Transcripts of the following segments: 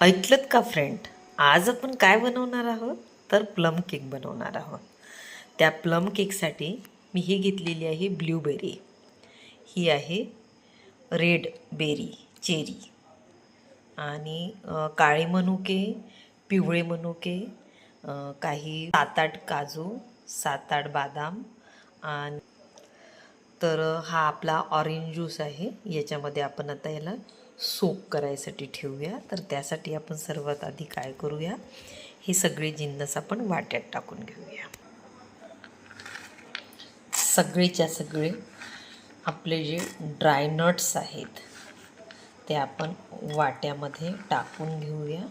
ऐकलत का फ्रेंड आज आपण काय बनवणार आहोत? तर प्लम केक बनवणार आहोत. त्या प्लम केकसाठी मी ही घेतलेली आहे ब्ल्यूबेरी ही आहे रेड बेरी चेरी आणि काळे मनुके पिवळे मनुके काही सात आठ काजू सात आठ बदाम आणि तर हा आपला ऑरेंज ज्यूस आहे. याच्यामध्ये आपण आता याला सोक करायसाठी ठेवूया. तर त्यासाठी आपण सर्वात आधी काय करूया? हे सगळे जिन्नस आपण वाट्यात टाकून घेऊया. सगळेच्या सगळे आपले जे ड्राय नट्स आहेत ते आपण वाट्यामध्ये टाकून घेऊया.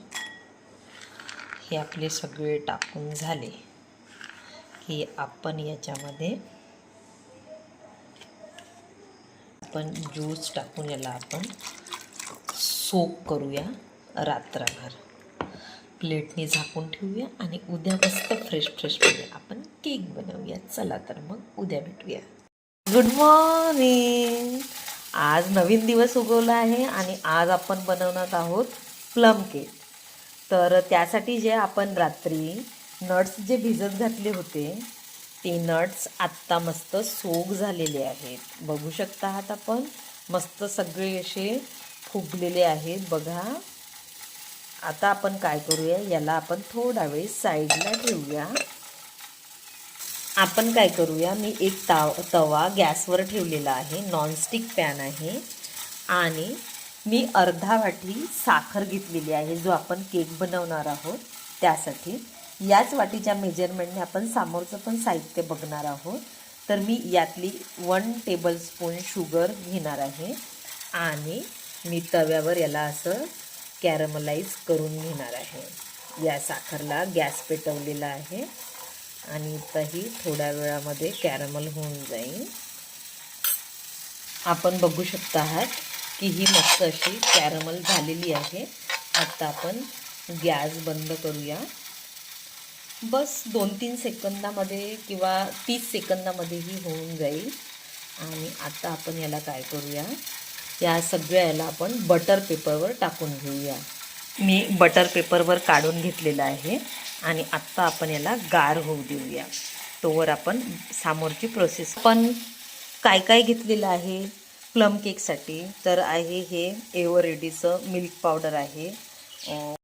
हे आपले सगळे टाकून झाले की आपण याच्यामध्ये आपण ज्यूस टाकून याला आपण सोक करूया रात्रभर. प्लेटने झाकून ठेवूया आणि उद्या मस्त फ्रेश फ्रेशमध्ये आपण केक बनवूया. चला तर मग उद्या भेटूया. गुड मॉर्निंग आज नवीन दिवस उगवला आहे आणि आज आपण बनवणार आहोत प्लम केक तर त्यासाठी जे आपण रात्री नट्स जे भिजत घातले होते ते नट्स आत्ता मस्त सोग झालेले आहेत. बघू शकता आहात आपण. मस्त सगळे असे फुगलेले आहेत. बघा. आता आपण काय करूया? याला आपण थोडा वेळ साईडला ठेवूया. आपण काय करूया? मी एक ताव तवा गॅसवर ठेवलेला आहे. नॉनस्टिक पॅन आहे. आणि मी अर्धा वाटी साखर घेतलेली आहे जो आपण केक बनवणार आहोत त्यासाठी. याच वाटीच्या मेजरमेंटने आपण समोरचं पण साहित्य बघणार आहोत. तर मी यातली वन टेबलस्पून शुगर घेणार आहे. आणि मी तव्यावर याला असं कॅरमलाइज करून घेणार आहे. या साखरला गॅस पेटवलेला आहे आणि इथंही थोड्या वेळामध्ये कॅरमल होऊन जाईल. आपण बघू शकता आहात की ही मस्त अशी कॅरमल झालेली आहे. आता आपण गॅस बंद करूया. बस दोन तीन सेकंदामध्ये किंवा तीस सेकंदामध्येही होऊन जाईल. आणि आता आपण याला काय करूया? या सगळ्या याला आपण बटर पेपरवर टाकून घेऊया. मी बटर पेपरवर काढून घेतलेलं आहे आणि आत्ता आपण याला गार होऊ देऊया. तोवर आपण समोरची प्रोसेस पण काय काय घेतलेलं आहे? प्लम केकसाठी तर आहे हे एव्हरेडीचं मिल्क पावडर आहे.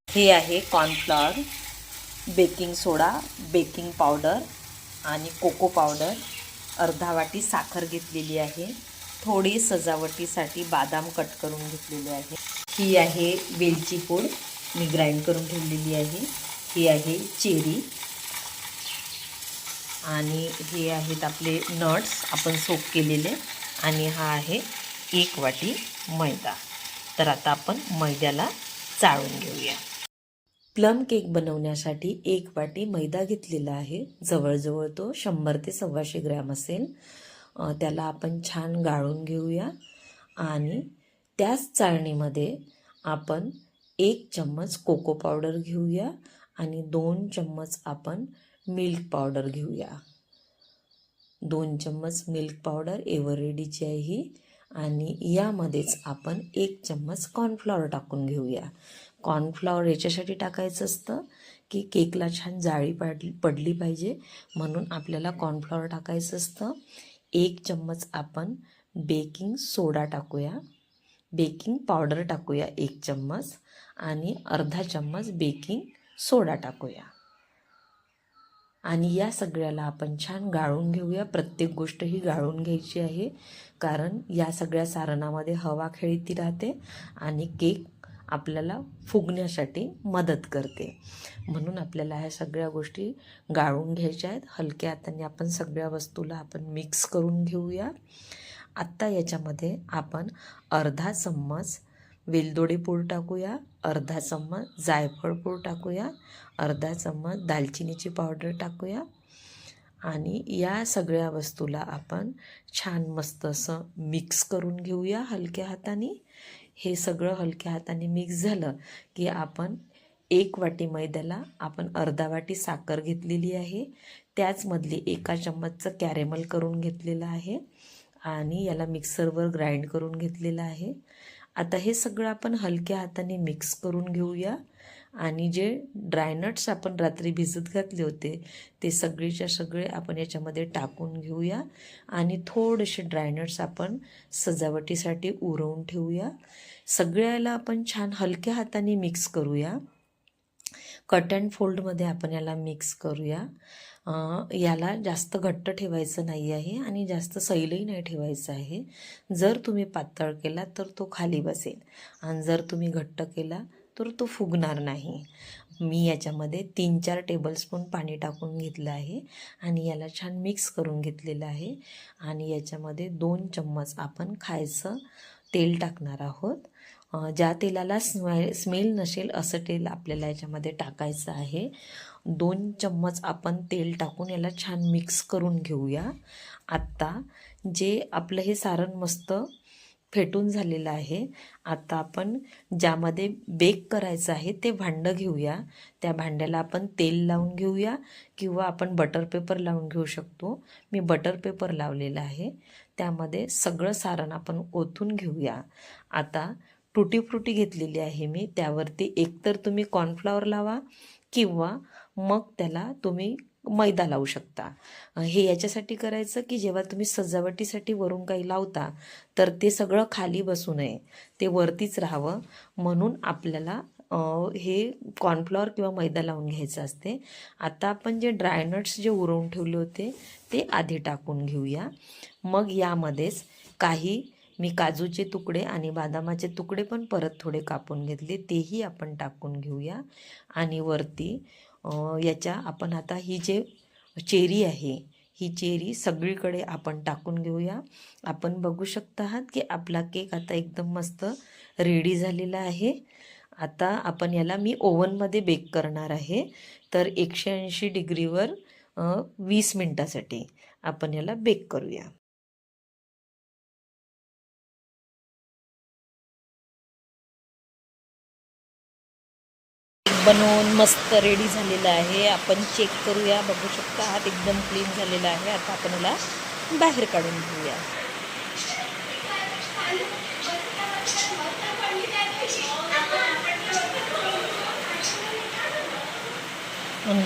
हे आहे cornflour baking soda baking powder आणि कोको पावडर अर्धा वाटी साखर घेतलेली आहे. थोडी सजावटीसाठी बादाम कट करून घेतलेले आहे. ही आहे वेलची पूड मी ग्राइंड करून ठेवलेली आहे. ही आहे चेरी. आणि हे आहेत आपले नट्स आपण सोप केलेले. आणि हा आहे एक वाटी मैदा. तर आता आपण मैद्याला चाळून घेऊया. प्लम केक बनवण्यासाठी एक वाटी मैदा घेतलेला आहे. जवळजवळ तो शंभर ते सव्वाशे ग्रॅम असेल. त्याला आपण छान गाळून घेऊया. आणि त्याच चाळणीमध्ये आपण एक चम्मच कोको पावडर घेऊया आणि दोन चम्मच आपण मिल्क पावडर घेऊया. दोन चम्मच मिल्क पावडर एव्हरेडीची आहे ही. आणि यामध्येच आपण एक चम्मच कॉर्नफ्लॉवर टाकून घेऊया. कॉर्नफ्लॉवर याच्यासाठी टाकायचं असतं की केकला छान जाळी पडली पडली पाहिजे. म्हणून आपल्याला कॉर्नफ्लॉवर टाकायचं असतं. एक चम्मच आपण बेकिंग सोडा टाकूया. बेकिंग पावडर टाकूया एक चम्मच आणि अर्धा चम्मच बेकिंग सोडा टाकूया. आणि या सगळ्याला आपण छान गाळून घेऊया. प्रत्येक गोष्ट ही गाळून घ्यायची आहे कारण या सगळ्या सारणामध्ये हवा खेळती राहते आणि केक आपल्याला फुगण्यासाठी मदत करते. म्हणून आपल्याला ह्या सगळ्या गोष्टी गाळून घ्यायच्या आहेत. हलक्या हाताने आपण सगळ्या वस्तूला आपण मिक्स करून घेऊया. आत्ता याच्यामध्ये आपण अर्धा चम्मच वेलदोडे पूड टाकूया. अर्धा चम्मच जायफळ पूड टाकूया. अर्धा चम्मच दालचिनीची पावडर टाकूया. आणि या सगळ्या वस्तूला आपण छान मस्त असं मिक्स करून घेऊया हलक्या हाताने. हे सगळं हलक्या हाताने मिक्स झालं की आपण एक वाटी मैद्याला आपण अर्धा वाटी साखर घेतलेली आहे. त्याचमधली एका चम्मचचं कॅरेमल करून घेतलेलं आहे आणि याला मिक्सरवर ग्राइंड करून घेतलेलं आहे. आता हे सगळं आपण हलक्या हाताने मिक्स करून घेऊया. आणि जे ड्रायनट्स आपण रात्री भिजत घातले होते ते सगळेच्या सगळे आपण याच्यामध्ये टाकून घेऊया. आणि थोडेसे ड्रायनट्स आपण सजावटीसाठी उरवून ठेवूया. सगळ्याला आपण छान हलक्या हाताने मिक्स करूया. कट अँड फोल्डमध्ये आपण याला मिक्स करूया. याला जास्त घट्ट ठेवायचं नाही आहे आणि जास्त सैलही नाही ठेवायचं आहे. जर तुम्ही पातळ केला तर तो खाली बसेल. आणि जर तुम्ही घट्ट केला तर तो फुगणार नाही. मी याच्यामध्ये तीन चार टेबलस्पून पाणी टाकून घेतलं आहे आणि याला छान मिक्स करून घेतलेलं आहे. आणि याच्यामध्ये दोन चम्मच आपण खायचं तेल टाकणार आहोत. ज्या तेलाला स्मे स्मेल नसेल असं तेल आपल्याला याच्यामध्ये टाकायचं आहे. दोन चम्मच आपण तेल टाकून याला छान मिक्स करून घेऊया. आत्ता जे आपलं हे सारण मस्त फेटून झालेलं आहे. आता आपण ज्यामध्ये बेक करायचं आहे ते भांडं घेऊया. त्या भांड्याला आपण तेल लावून घेऊया किंवा आपण बटर पेपर लावून घेऊ शकतो. मी बटर पेपर लावलेला आहे. त्यामध्ये सगळं सारण आपण ओतून घेऊया. आता टुटी फ्रुटी घेतलेली आहे मी. त्यावरती एकतर तुम्ही कॉर्नफ्लॉवर लावा किंवा मग त्याला तुम्ही मैदा लावू शकता. हे याच्यासाठी करायचं की जेव्हा तुम्ही सजावटीसाठी वरून काही लावता तर ते सगळं खाली बसू नये. ते वरतीच राहावं. म्हणून आपल्याला हे कॉर्नफ्लॉवर किंवा मैदा लावून घ्यायचं असते. आता आपण जे ड्रायनट्स जे उरवून ठेवले होते ते आधी टाकून घेऊया. मग यामध्येच काही मी काजूचे तुकडे आणि बदामाचे तुकडे पण परत थोडे कापून घेतले तेही आपण टाकून घेऊया. आणि वरती याच्या आपण आता ही जे चेरी आहे ही चेरी सगळीकडे आपण टाकून घेऊया. आपण बघू शकता आहात की आपला केक आता एकदम मस्त रेडी झालेला आहे. आता आपण याला मी ओव्हनमध्ये बेक करणार आहे. तर एकशे ऐंशी डिग्रीवर वीस मिनटासाठी आपण याला बेक करूया. बनवून मस्त रेडी झालेलं आहे. आपण चेक करूया बघू शकता. हात एकदम क्लीन झालेला आहे. आता आपण याला बाहेर काढून घेऊया.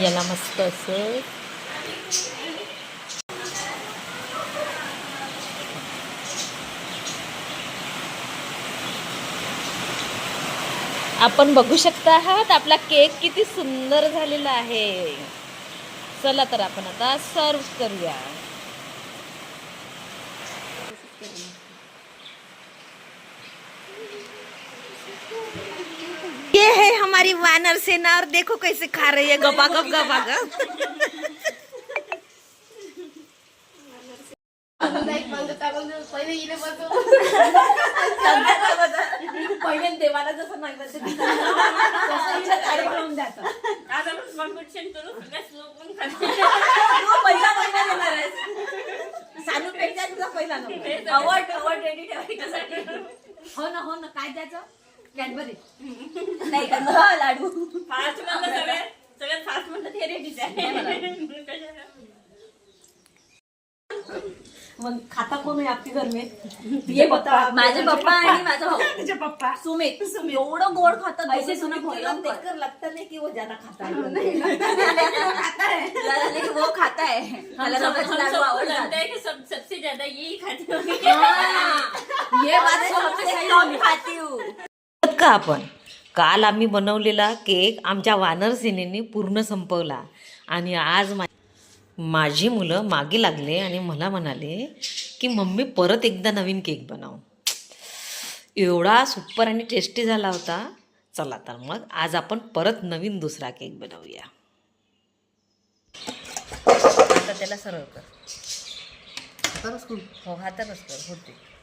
याला मस्त असं आपण बघू शकता आहात आपला केक किती सुंदर झालेला आहे. चला तर आपण आता सर्व करूया. ये है हमारी वानर सेना और देखो कैसे खा रही है गपा गप गपा गप. पहिले देवाला जसं मागलं द्यायचा. आज आपण कॉम्पिटिशन करू सगळ्यात पण. तू पहिला महिना देणार आहेस. सानू पेक्षा तुझा पहिला नंबर. अवॉर्ड अवॉर्ड रेडी ठेवायच्यासाठी हो ना हो ना काय द्यायचं कॅडबरी नाही का हो, लाडू फास्ट म्हणलं सगळ्यात सगळ्यात फास्ट म्हणलं ते रेडीच आहे? मग खाता कोण आहे आपली घर में ये पप्पा माझे पप्पा आणि माझा भाऊ. तुझे पप्पा. सुमित. एवढं गोड खातात ऐसे दोघं सुना. देखकर लगता नहीं कि वो ज्यादा खाता है नाही. वो खाता है सबको आवडतात लगता है कि सब सबसे ज्यादा यही खाते होंगे ये बात मैं सबसे कम खाती हूँ का आपण? काल आम्ही बनवलेला केक आमच्या वानर सेनेने पूर्ण संपवला. आणि आज मा माझी मुलं मागे लागले आणि मला म्हणाले की मम्मी परत एकदा नवीन केक बनव. एवढा सुपर आणि टेस्टी झाला होता. चला तर मग आज आपण परत नवीन दुसरा केक बनवूया. आता त्याला सरळ कर. हो हातानच कर होते.